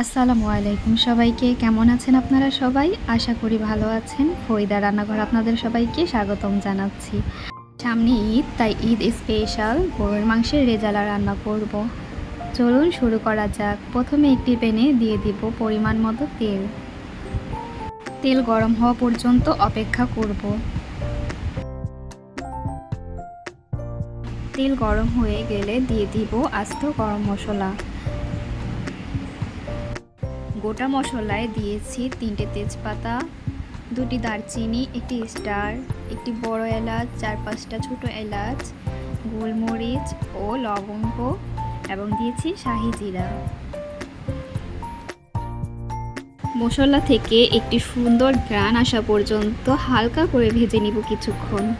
আসসালামু আলাইকুম সবাইকে। কেমন আছেন আপনারা সবাই? আশা করি ভালো আছেন। ফরিদা রান্নাঘর আপনাদের সবাইকে স্বাগতম জানাচ্ছি। সামনে ঈদ, তাই ঈদ স্পেশাল গরুর মাংসের রেজালা রান্না করব। চলুন শুরু করা যাক। প্রথমে একটি প্যানে দিয়ে দিব পরিমাণ মতো তেল। তেল গরম হওয়া পর্যন্ত অপেক্ষা করব। তেল গরম হয়ে গেলে দিয়ে দিব আস্ত গরম মশলা। গোটা মশলায় দিয়েছি তিনটে তেজপাতা, দুটি দারচিনি, একটি স্টার, একটি বড় এলাচ, চার পাঁচটা ছোট এলাচ, গোলমরিচ ও লবঙ্গ এবং দিয়েছি শাহি জিরা। মশলা থেকে একটি সুন্দর গ্রান আসা পর্যন্ত হালকা করে ভেজে নিব কিছুক্ষণ।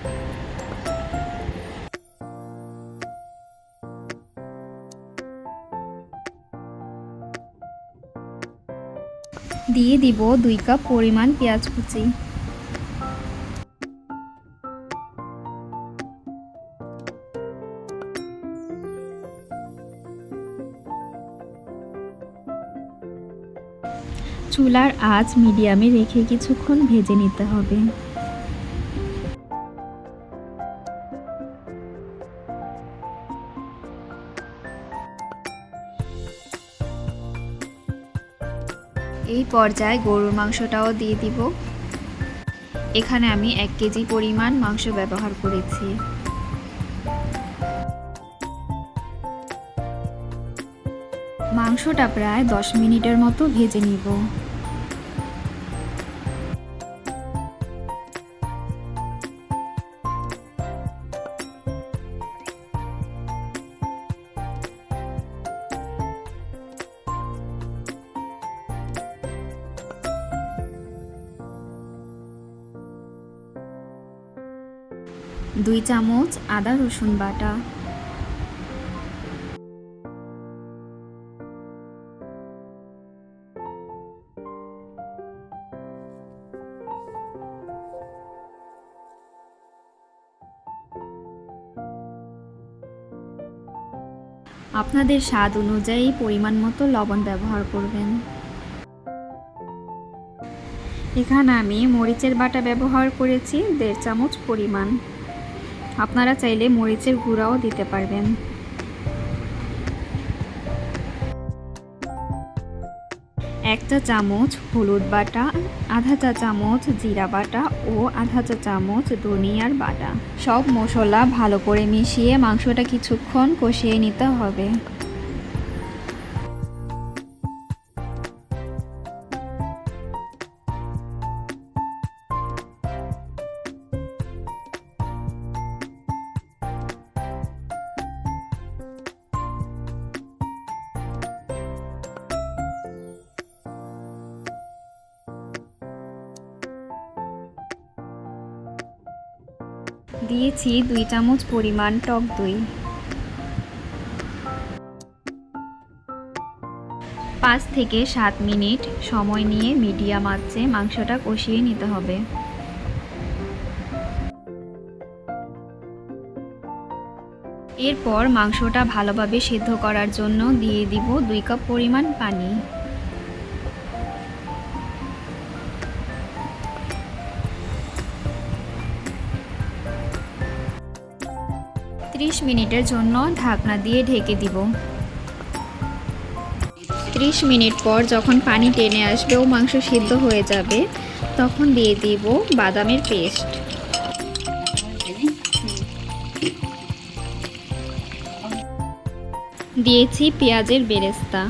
দিয়ে দিব দুই কাপ পরিমাণ পেঁয়াজ কুচি। চুলার আঁচ মিডিয়ামে রেখে কিছুক্ষণ ভেজে নিতে হবে। এই পর্যায়ে গরুর মাংসটাও দিয়ে দিব। এখানে আমি এক কেজি পরিমাণ মাংস ব্যবহার করেছি। মাংসটা প্রায় দশ মিনিটের মতো ভেজে নিব। দুই চামচ আদা রসুন বাটা। আপনাদের স্বাদ অনুযায়ী পরিমাণ মতো লবণ ব্যবহার করবেন। এখানে আমি মরিচের বাটা ব্যবহার করেছি দেড় চামচ পরিমাণ। আপনারা চাইলে মরিচের গুঁড়াও দিতে পারবেন। একটা চামচ হলুদ বাটা, আধা চা চামচ জিরা বাটা ও আধা চা চামচ ধনিয়ার বাটা। সব মশলা ভালো করে মিশিয়ে মাংসটা কিছুক্ষণ কষিয়ে নিতে হবে। দিয়েছি, দুই চামচ পরিমাণ টক দই। পাঁচ থেকে সাত মিনিট সময় নিয়ে মিডিয়াম আঁচে মাংসটা কষিয়ে নিতে হবে। এরপর মাংসটা ভালোভাবে সিদ্ধ করার জন্য দিয়ে দিব দুই কাপ পরিমাণ পানি। ত্রিশ মিনিটের জন্য ঢাকনা দিয়ে ঢেকে দিব। ত্রিশ মিনিট পর যখন পানি টেনে আসবে ও মাংস সিদ্ধ হয়ে যাবে, তখন দিয়ে দিব বাদামের পেস্ট। দিয়েছি পেঁয়াজের বেরেস্তা।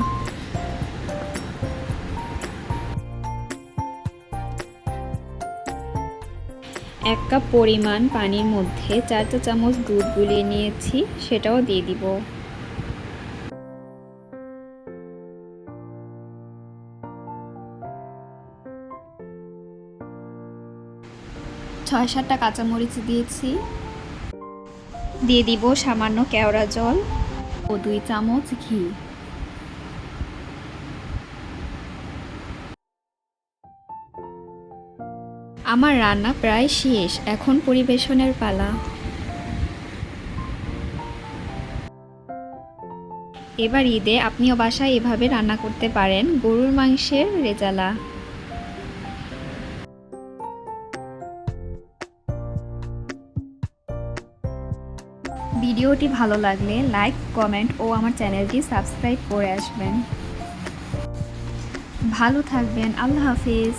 এক কাপ পরিমাণ পানির মধ্যে চার চামচ দুধ গুলিয়ে নিয়েছি, সেটাও দিয়ে দিব। ছয় সাতটা কাঁচামরিচ দিয়েছি। দিয়ে দিব সামান্য কেওড়া জল ও দুই চামচ ঘি। আমার রান্না প্রায় শেষ, এখন পরিবেশনের পালা। এবার ঈদে আপনিও বাসায় এভাবে রান্না করতে পারেন গরুর মাংসের রেজালা। ভিডিওটি ভালো লাগলে লাইক, কমেন্ট ও আমার চ্যানেলটি সাবস্ক্রাইব করে আসবেন। ভালো থাকবেন, আল্লাহ হাফিজ।